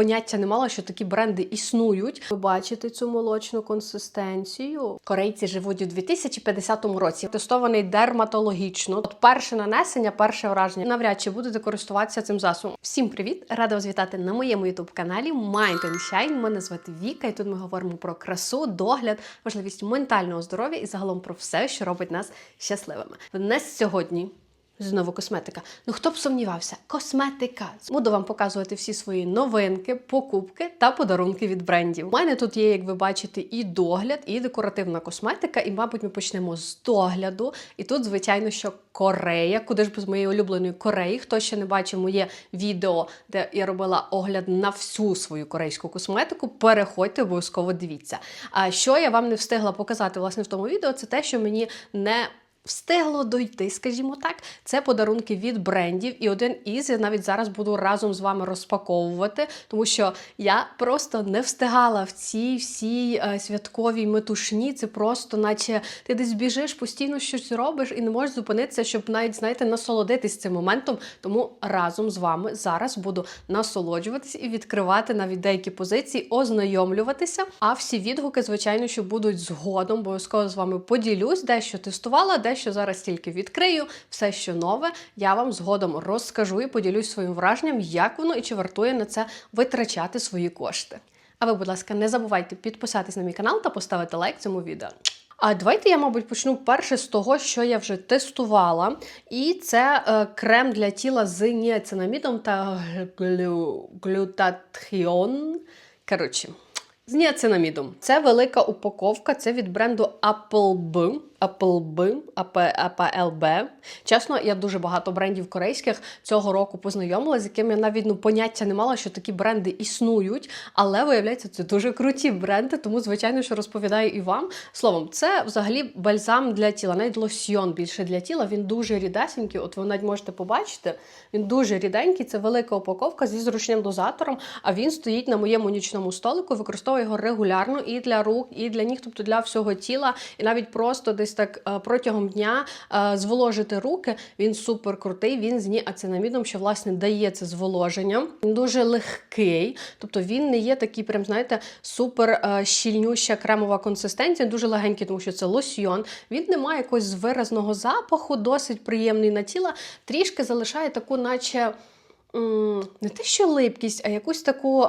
Поняття не мала, що такі бренди існують. Ви бачите цю молочну консистенцію. Корейці живуть у 2050 році. Тестований дерматологічно. От перше нанесення, перше враження. Навряд чи будете користуватися цим засобом. Всім привіт! Рада вас вітати на моєму youtube каналі Mind and Shine. Мене звати Віка, і тут ми говоримо про красу, догляд, важливість ментального здоров'я і загалом про все, що робить нас щасливими. Днес сьогодні. Знову косметика. Ну хто б сумнівався? Косметика. Буду вам показувати всі свої новинки, покупки та подарунки від брендів. У мене тут є, як ви бачите, і догляд, і декоративна косметика. І, мабуть, ми почнемо з догляду. І тут, звичайно, що Корея, куди ж без моєї улюбленої Кореї. Хто ще не бачив моє відео, де я робила огляд на всю свою корейську косметику, переходьте, обов'язково дивіться. А що я вам не встигла показати власне в тому відео, це те, що мені не Встигло дойти, скажімо так, це подарунки від брендів, і один із я навіть зараз буду разом з вами розпаковувати, тому що я просто не встигала в цій всій е, святковій метушні. Це просто, наче ти десь біжиш, постійно щось робиш і не можеш зупинитися, щоб навіть знаєте, насолодитись цим моментом. Тому разом з вами зараз буду насолоджуватись і відкривати навіть деякі позиції, ознайомлюватися. А всі відгуки, звичайно, що будуть згодом. Обов'язково з вами поділюсь, дещо тестувала, дещо зараз тільки відкрию. Все, що нове, я вам згодом розкажу і поділюсь своїм враженням, як воно і чи вартує на це витрачати свої кошти. А ви, будь ласка, не забувайте підписатись на мій канал та поставити лайк цьому відео. А давайте я, мабуть, почну перше з того, що я вже тестувала. І це е, крем для тіла з ніацинамідом та глю... глютатхіон. Коротше, з ніацинамідом. Це велика упаковка, це від бренду Appleb. Appleb, APLB. Чесно, я дуже багато брендів корейських цього року познайомила, з якими я навіть ну, поняття не мала, що такі бренди існують. Але виявляється, це дуже круті бренди, тому, звичайно, що розповідаю і вам. Словом, це взагалі бальзам для тіла, навіть лосьйон більше для тіла. Він дуже рідесенький. От ви навіть можете побачити. Він дуже ріденький, це велика упаковка зі зручним дозатором. А він стоїть на моєму нічному столику, використовую його регулярно і для рук, і для ніг, тобто для всього тіла, і навіть просто десь так е, протягом дня е, зволожити руки. Він супер крутий. Він з ніацинамідом, що власне дає це зволоження. Він дуже легкий, тобто він не є такий, прям знаєте, супер е, щільнюща кремова консистенція, дуже легенький, тому що це лосьйон. Він не має якогось виразного запаху, досить приємний на тіло, трішки залишає таку, наче. Не те, що липкість, а якусь таку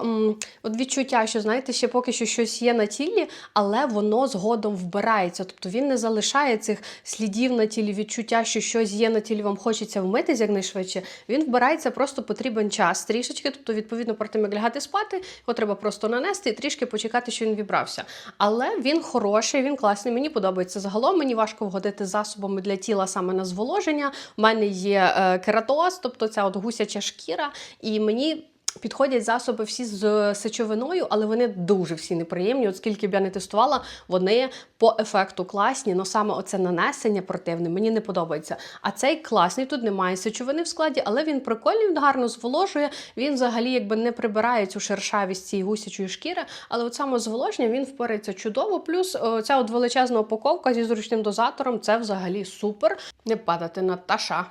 от відчуття, що знаєте, ще поки що щось є на тілі, але воно згодом вбирається. Тобто він не залишає цих слідів на тілі, відчуття, що щось є на тілі, вам хочеться вмитись якнайшвидше. Він вбирається, просто потрібен час трішечки. Тобто, відповідно, перед тим як лягати спати, його треба просто нанести і трішки почекати, що він вібрався. Але він хороший, він класний. Мені подобається загалом. Мені важко вгодити засобами для тіла саме на зволоження. У мене є е, кератоз, тобто ця от гусяча шкіра, і мені. Підходять засоби всі з сечовиною, але вони дуже всі неприємні. От скільки б я не тестувала, вони по ефекту класні, але саме оце нанесення противне мені не подобається. А цей класний, тут немає сечовини в складі, але він прикольний, він гарно зволожує. Він взагалі якби не прибирає цю шершавість цієї гусячої шкіри, але от саме зволоження він впорається чудово. Плюс ця от величезна упаковка зі зручним дозатором це взагалі супер. Не падати, Наташа.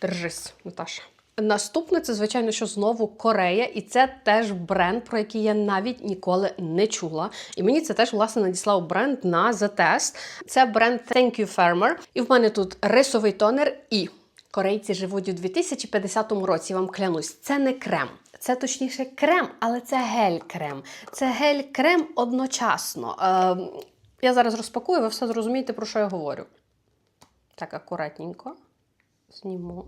Держись, Наташа. Наступне це, звичайно, що знову Корея, і це теж бренд, про який я навіть ніколи не чула. І мені це теж власне надіслав бренд на затест. Це бренд Thank You Farmer. І в мене тут рисовий тонер і корейці живуть у 2050 році. Вам клянусь, це не крем. Це точніше крем, але це гель-крем. Це гель-крем одночасно. Е, я зараз розпакую, ви все зрозумієте, про що я говорю. Так, акуратненько. Зніму.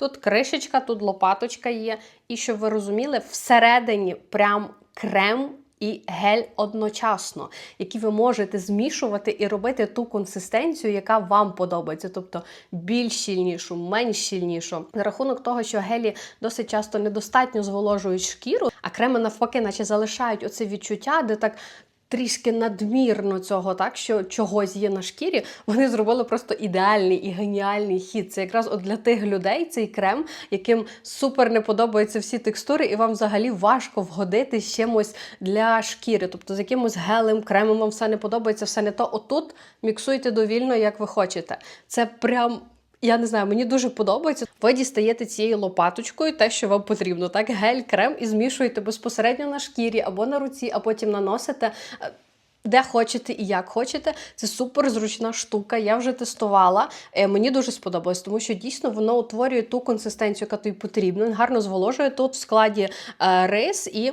Тут кришечка, тут лопаточка є. І щоб ви розуміли, всередині прям крем і гель одночасно, які ви можете змішувати і робити ту консистенцію, яка вам подобається. Тобто більш щільнішу, менш щільнішу. За рахунок того, що гелі досить часто недостатньо зволожують шкіру, а креми навпаки, наче залишають оце відчуття, де так трішки надмірно цього, так що чогось є на шкірі, вони зробили просто ідеальний і геніальний хід. Це якраз от для тих людей цей крем, яким супер не подобаються всі текстури, і вам взагалі важко вгодити з чимось для шкіри. Тобто з якимось гелем, кремом вам все не подобається, все не то. Отут міксуйте довільно, як ви хочете. Це прям Я не знаю, мені дуже подобається. Ви дістаєте цією лопаточкою те, що вам потрібно. Так, гель, крем і змішуєте безпосередньо на шкірі або на руці, а потім наносите. е, Де хочете і як хочете, це супер зручна штука. Я вже тестувала. Е, мені дуже сподобалось, тому що дійсно воно утворює ту консистенцію, яка тобі потрібна. Гарно зволожує тут в складі е, рис і.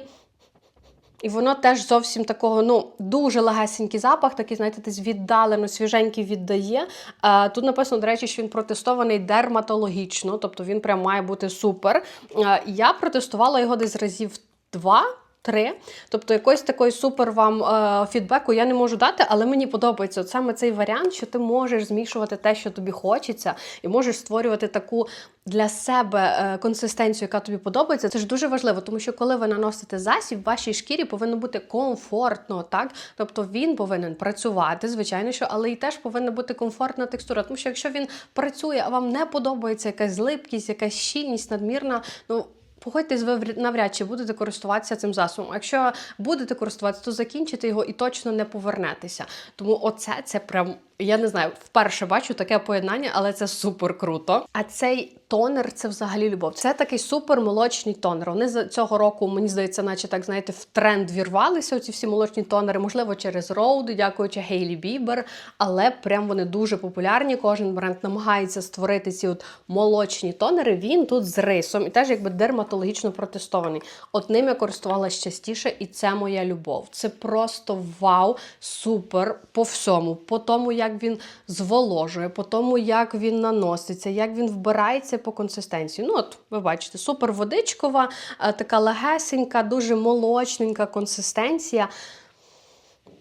І воно теж зовсім такого, ну, дуже легесенький запах, такий, знаєте, десь віддалено, свіженький віддає. Е, тут написано, до речі, що він протестований дерматологічно, тобто він прям має бути супер. Е, я протестувала його десь разів два. Три, тобто якоїсь такої супер вам е, фідбеку я не можу дати, але мені подобається от саме цей варіант, що ти можеш змішувати те, що тобі хочеться, і можеш створювати таку для себе е, консистенцію, яка тобі подобається. Це ж дуже важливо, тому що коли ви наносите засіб, вашій шкірі повинно бути комфортно, так? Тобто він повинен працювати, звичайно, що, але і теж повинна бути комфортна текстура. Тому що якщо він працює, а вам не подобається якась злипкість, якась щільність надмірна, ну. Погодьтесь, ви вряд- навряд чи будете користуватися цим засобом. Якщо будете користуватися, то закінчите його і точно не повернетеся. Тому оце це прям. Я не знаю, вперше бачу таке поєднання, але це супер круто. А цей тонер це взагалі любов. Це такий супер молочний тонер. Вони з цього року, мені здається, наче так знаєте, в тренд вірвалися. Оці всі молочні тонери, можливо, через Роуд, дякуючи Гейлі Бібер. Але прям вони дуже популярні. Кожен бренд намагається створити ці от молочні тонери. Він тут з рисом і теж якби дерматологічно протестований. От ним я користувалася частіше, і це моя любов. Це просто вау, супер по всьому, по тому, як він зволожує, по тому, як він наноситься, як він вбирається по консистенції. Ну, от ви бачите, супер водичкова, е, така легесенька, дуже молочненька консистенція.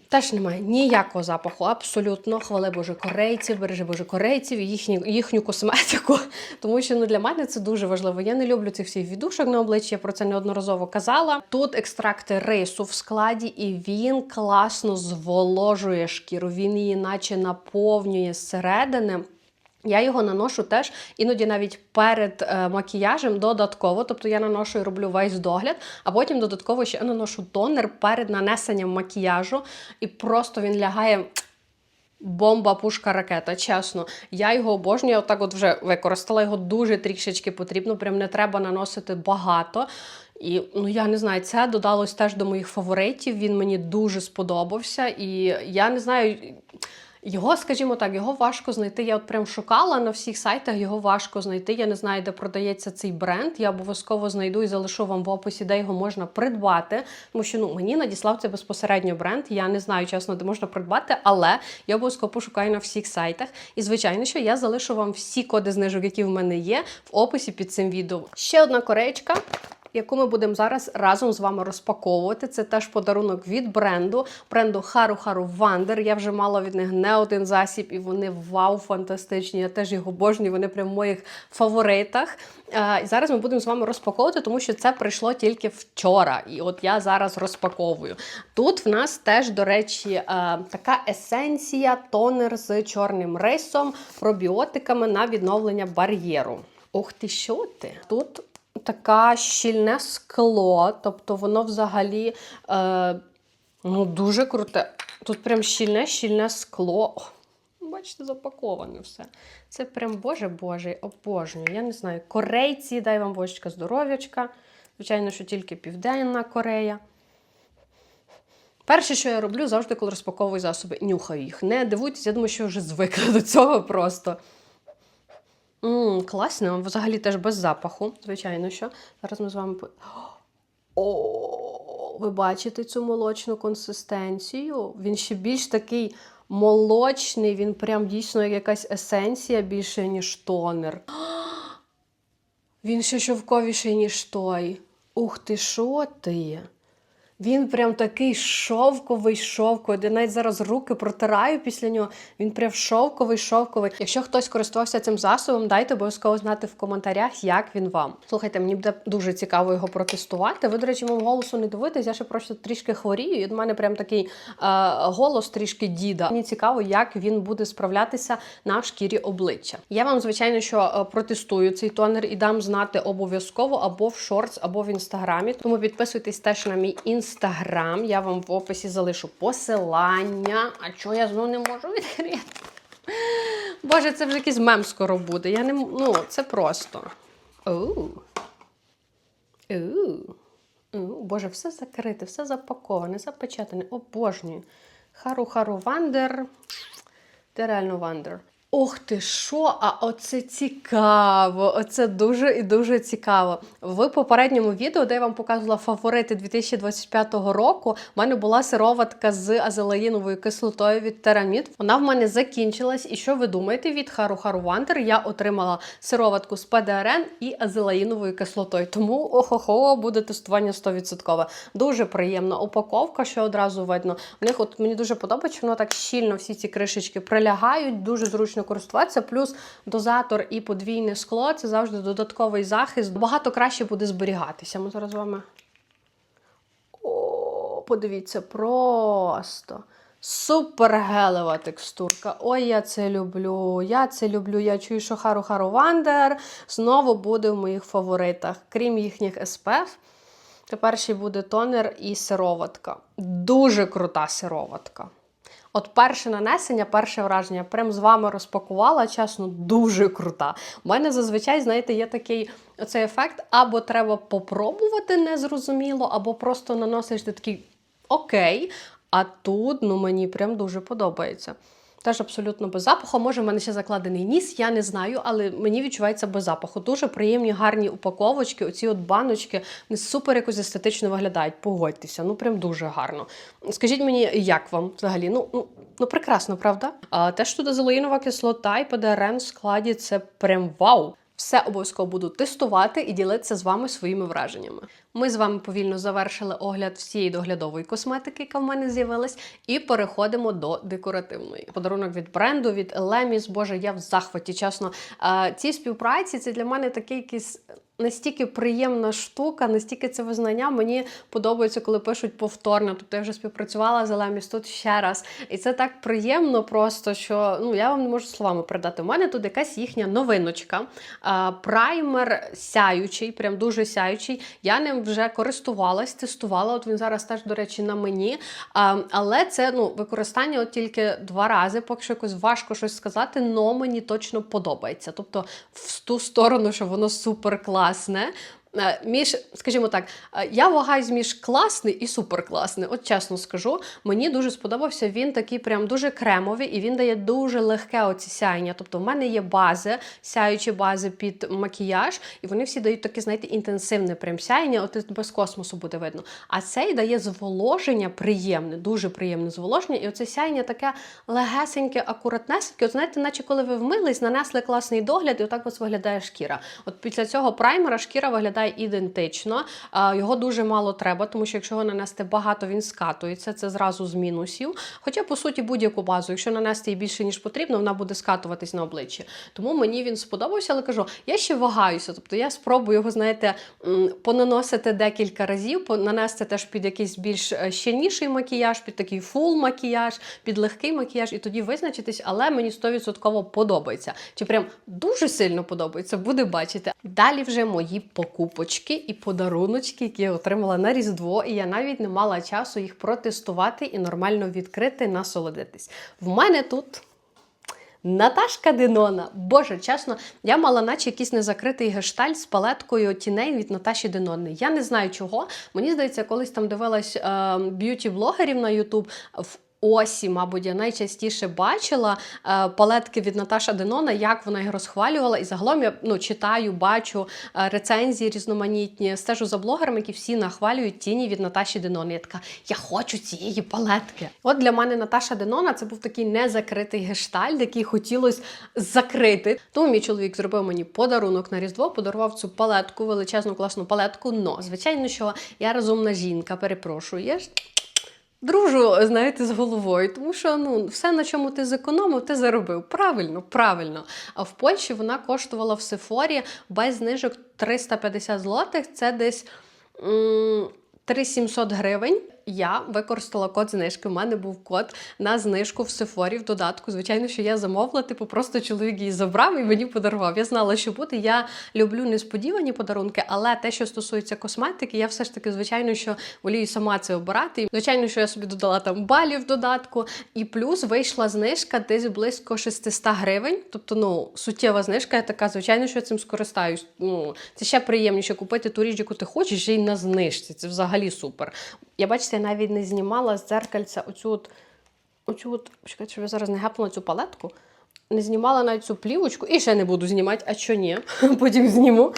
Теж немає ніякого запаху, абсолютно. Хвали Боже корейців, бережи Боже корейців і їхню, їхню косметику. Тому що ну, для мене це дуже важливо. Я не люблю цих всіх відушок на обличчі, я про це неодноразово казала. Тут екстракти рису в складі, і він класно зволожує шкіру. Він її наче наповнює зсередини. Я його наношу теж іноді навіть перед е, макіяжем додатково, тобто я наношу і роблю весь догляд, а потім додатково ще наношу тонер перед нанесенням макіяжу, і просто він лягає. Бомба, пушка, ракета, чесно. Я його обожнюю, отак от вже використала його дуже трішечки потрібно, прям не треба наносити багато. І ну я не знаю, це додалось теж до моїх фаворитів. Він мені дуже сподобався. І я не знаю. Його, скажімо так, його важко знайти. Я от прям шукала на всіх сайтах, його важко знайти. Я не знаю, де продається цей бренд. Я обов'язково знайду і залишу вам в описі, де його можна придбати. Тому що ну мені надіслав це безпосередньо бренд. Я не знаю, чесно, де можна придбати, але я обов'язково пошукаю на всіх сайтах. І звичайно, що я залишу вам всі коди знижок, які в мене є, в описі під цим відео. Ще одна кореєчка яку ми будемо зараз разом з вами розпаковувати. Це теж подарунок від бренду, бренду Haru Haru Wonder. Я вже мала від них не один засіб, і вони вау, фантастичні. Я теж їх обожнюю, вони прям в моїх фаворитах. Е, і зараз ми будемо з вами розпаковувати, тому що це прийшло тільки вчора. І от я зараз розпаковую. Тут в нас теж, до речі, е, така есенція, тонер з чорним рисом, пробіотиками на відновлення бар'єру. Ох ти, що ти? Тут таке щільне скло, тобто воно взагалі е, ну, дуже круте. Тут прям щільне, щільне скло. Бачите, запаковане все. Це прям боже боже, обожнюю. Я не знаю. Корейці, дай вам божечка здоров'ячка. Звичайно, що тільки Південна Корея. Перше, що я роблю, завжди, коли розпаковую засоби, нюхаю їх. Не дивуйтесь, я думаю, що вже звикла до цього просто. Ммм, класно, взагалі теж без запаху, звичайно що. Зараз ми з вами. О, ви бачите цю молочну консистенцію? Він ще більш такий молочний, він прям дійсно як якась есенція більше, ніж тонер. Він ще шовковіший, ніж той. Ух ти, що ти? Він прям такий шовковий, шовковий. Я навіть зараз руки протираю після нього. Він прям шовковий, шовковий. Якщо хтось користувався цим засобом, дайте обов'язково знати в коментарях, як він вам. Слухайте, мені буде дуже цікаво його протестувати. Ви, до речі, мого голосу не дивитесь, я ще просто трішки хворію. І в мене прям такий е, голос трішки діда. Мені цікаво, як він буде справлятися на шкірі обличчя. Я вам, звичайно, що е, протестую цей тонер і дам знати обов'язково або в шортс, або в інстаграмі. Тому підписуйтесь теж на мій інстаграм. Я вам в описі залишу посилання. А чого я знову не можу відкрити? Боже, це вже якийсь мем скоро буде. Я не ну, це просто. Оу. Оу. Оу. Боже, все закрите, все запаковане, запечатане. Обожнюю. Хару-хару вандер. Ти реально вандер. Ох ти що, а оце цікаво. Оце дуже і дуже цікаво. В попередньому відео, де я вам показувала фаворити 2025 року, в мене була сироватка з азелаїновою кислотою від Терамід. Вона в мене закінчилась. І що ви думаєте? Від Хару Хару Вандер я отримала сироватку з ПДРН і азелаїновою кислотою. Тому охо-хо, буде тестування 100%. Дуже приємна упаковка, що одразу видно. В них от мені дуже подобається, воно так щільно всі ці кришечки прилягають, дуже зручно користуватися. Плюс дозатор і подвійне скло це завжди додатковий захист. Багато краще буде зберігатися. Ми зараз з вами. О, подивіться, просто. Супергелева текстурка. Ой, я це люблю. Я це люблю. Я чую, що Хару Хару Вандер знову буде в моїх фаворитах. Крім їхніх SPF, тепер ще буде тонер і сироватка. Дуже крута сироватка. От перше нанесення, перше враження, прям з вами розпакувала, чесно, дуже крута. У мене зазвичай, знаєте, є такий оцей ефект, або треба попробувати незрозуміло, або просто наносиш ти такий окей. А тут ну, мені прям дуже подобається. Теж абсолютно без запаху. Може, в мене ще закладений ніс, я не знаю, але мені відчувається без запаху. Дуже приємні, гарні упаковочки. Оці от баночки вони супер якось естетично виглядають. Погодьтеся, ну прям дуже гарно. Скажіть мені, як вам взагалі? Ну, ну, ну прекрасно, правда? А теж тут азелоїнова кислота і ПДРН в складі це прям вау. Все обов'язково буду тестувати і ділитися з вами своїми враженнями. Ми з вами повільно завершили огляд всієї доглядової косметики, яка в мене з'явилась, і переходимо до декоративної. Подарунок від бренду, від Elemis. Боже, я в захваті. Чесно, ці співпраці це для мене такий якийсь. Настільки приємна штука, настільки це визнання. Мені подобається, коли пишуть повторно. Тобто я вже співпрацювала з Елеміс тут ще раз. І це так приємно, просто що ну я вам не можу словами передати. У мене тут якась їхня новиночка. А, праймер сяючий, прям дуже сяючий. Я ним вже користувалась, тестувала. От він зараз теж, до речі, на мені. А, але це ну, використання от тільки два рази, поки що якось важко щось сказати, но мені точно подобається. Тобто в ту сторону, що воно супер класне. Е, Між, скажімо так, е, я вагаюсь між класний і суперкласний. От чесно скажу, мені дуже сподобався. Він такий прям дуже кремовий і він дає дуже легке оці сяєння. Тобто, в мене є бази, сяючі бази під макіяж, і вони всі дають таке, знаєте, інтенсивне прям сяєння, от без космосу буде видно. А цей дає зволоження приємне, дуже приємне зволоження. І оце сяєння таке легесеньке, акуратнесеньке. От знаєте, наче коли ви вмились, нанесли класний догляд, і отак вас виглядає шкіра. От після цього праймера шкіра виглядає ідентично. Його дуже мало треба, тому що якщо його нанести багато, він скатується. Це зразу з мінусів. Хоча, по суті, будь-яку базу, якщо нанести її більше, ніж потрібно, вона буде скатуватись на обличчі. Тому мені він сподобався, але кажу, я ще вагаюся. Тобто я спробую його, знаєте, понаносити декілька разів, нанести теж під якийсь більш е, щільніший макіяж, під такий фул макіяж, під легкий макіяж, і тоді визначитись, але мені 100% подобається. Чи прям дуже сильно подобається, буде бачити. Далі вже мої покупочки і подаруночки, які я отримала на Різдво, і я навіть не мала часу їх протестувати і нормально відкрити, насолодитись. В мене тут. Наташка Денона. Боже, чесно, я мала наче якийсь незакритий гештальт з палеткою тіней від Наташі Денони. Я не знаю чого. Мені здається, колись там дивилась е, б'юті-блогерів на Ютуб в. Осі, мабуть, я найчастіше бачила е, палетки від Наташа Денона, як вона їх розхвалювала. І загалом я ну, читаю, бачу е, рецензії різноманітні, стежу за блогерами, які всі нахвалюють тіні від Наташі Денона. Я така, я хочу цієї палетки. От для мене Наташа Денона це був такий незакритий гештальт, який хотілося закрити. Тому мій чоловік зробив мені подарунок на Різдво, подарував цю палетку, величезну класну палетку. Но, звичайно, що я розумна жінка, перепрошую. Дружу, знаєте, з головою, тому що ну все, на чому ти зекономив, ти заробив. Правильно, правильно. А в Польщі вона коштувала в Сефорі без знижок 350 злотих. Це десь м, 3700 гривень. Я використала код знижки. У мене був код на знижку в Сефорі в додатку. Звичайно, що я замовила, типу, просто чоловік її забрав і мені подарував. Я знала, що буде. Я люблю несподівані подарунки, але те, що стосується косметики, я все ж таки, звичайно, що волію сама це обирати. І, Звичайно, що я собі додала там балів в додатку, і плюс вийшла знижка десь близько 600 гривень. Тобто, ну суттєва знижка. Я така, звичайно, що я цим скористаюсь. Ну це ще приємніше купити ту річ, яку ти хочеш, й на знижці. Це взагалі супер. Я бачите, я навіть не знімала з дзеркальця оцю от, оцю от, чекайте, щоб я зараз не гепнула цю палетку. Не знімала навіть цю плівочку і ще не буду знімати, а що ні, потім зніму.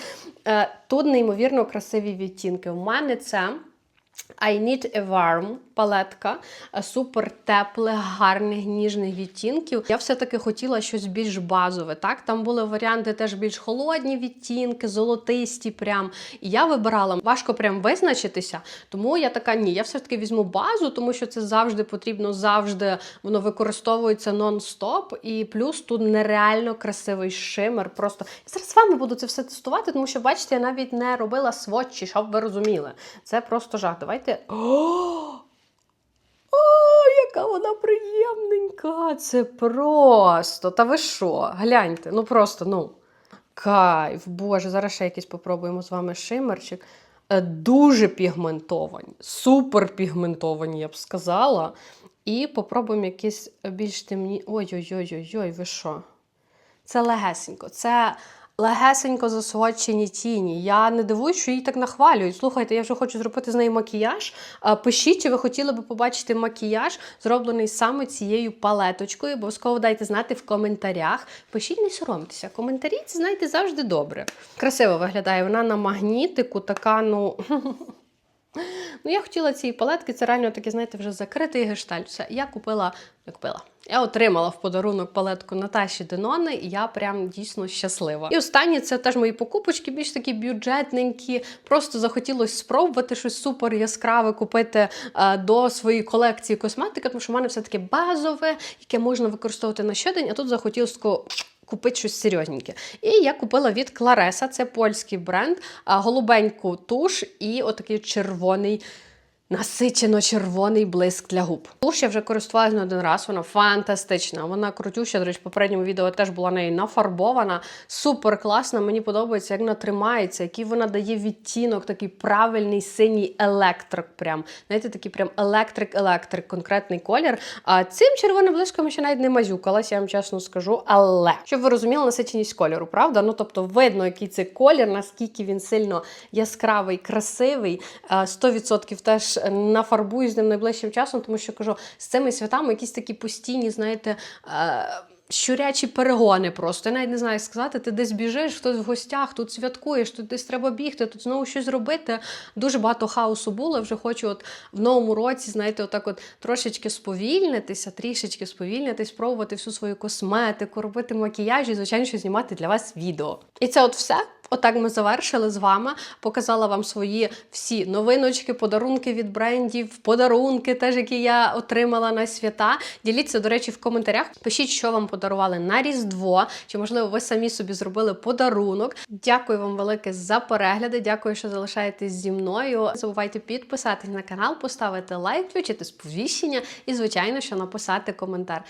Е, Тут неймовірно красиві відтінки. У мене це I Need a Warm палетка е, супер теплих, гарних, ніжних відтінків. Я все-таки хотіла щось більш базове. Так, там були варіанти теж більш холодні відтінки, золотисті. Прям і я вибирала важко прям визначитися. Тому я така ні, я все-таки візьму базу, тому що це завжди потрібно, завжди воно використовується нон-стоп. І плюс тут нереально красивий шимер. Просто я зараз з вами буду це все тестувати, тому що бачите, я навіть не робила сводчі, щоб ви розуміли. Це просто жах. Давайте. О, яка вона приємненька! Це просто. Та ви що? Гляньте, ну просто, ну. Кайф, боже, зараз ще якийсь попробуємо з вами шимерчик. Е, Дуже пігментовані, супер пігментовані, я б сказала. І попробуємо якісь більш темні. Ой-ой-ой, ой ви що? Це легесенько. Це легесенько засочені тіні. Я не дивуюсь, що її так нахвалюють. Слухайте, я вже хочу зробити з неї макіяж. Пишіть, чи ви хотіли би побачити макіяж, зроблений саме цією палеточкою. Обов'язково дайте знати в коментарях. Пишіть, не соромтеся. Коментарі це знаєте завжди добре. Красиво виглядає вона на магнітику, така, ну. Ну, я хотіла цієї палетки, це реально таки, знаєте, вже закритий гештальт. Все. Я купила, не купила. Я отримала в подарунок палетку Наташі Денони, і я прям дійсно щаслива. І останнє це теж мої покупочки, більш такі бюджетненькі. Просто захотілося спробувати щось супер яскраве купити е, до своєї колекції косметики, тому що в мене все таки базове, яке можна використовувати на щодень, а тут захотілося такого купити щось серйозненьке. І я купила від Клареса, це польський бренд, голубеньку туш і отакий червоний. Насичено-червоний блиск для губ. Туш я вже користувалася не один раз, вона фантастична. Вона крутюща. До речі, попередньому відео теж була нею нафарбована. Супер класна. Мені подобається, як вона тримається, який вона дає відтінок, такий правильний синій електрик. Прям знаєте, такий прям електрик-електрик, конкретний колір. А цим червоним блиском ще навіть не мазюкалась, я вам чесно скажу. Але щоб ви розуміли насиченість кольору, правда? Ну тобто видно, який це колір, наскільки він сильно яскравий, красивий. Е, 100% теж нафарбую з ним найближчим часом, тому що кажу, з цими святами якісь такі постійні, знаєте. е, Щурячі перегони просто. Я навіть не знаю, як сказати, ти десь біжиш, хтось в гостях, тут святкуєш, тут десь треба бігти, тут знову щось робити. Дуже багато хаосу було. Вже хочу от в новому році, знаєте, отак от трошечки сповільнитися, трішечки сповільнитись, спробувати всю свою косметику, робити макіяж і, звичайно, що знімати для вас відео. І це от все. Отак ми завершили з вами. Показала вам свої всі новиночки, подарунки від брендів, подарунки, теж які я отримала на свята. Діліться, до речі, в коментарях. Пишіть, що вам подарували на Різдво, чи можливо ви самі собі зробили подарунок. Дякую вам велике за перегляди. Дякую, що залишаєтесь зі мною. Не забувайте підписатись на канал, поставити лайк, включити сповіщення і, звичайно, що написати коментар.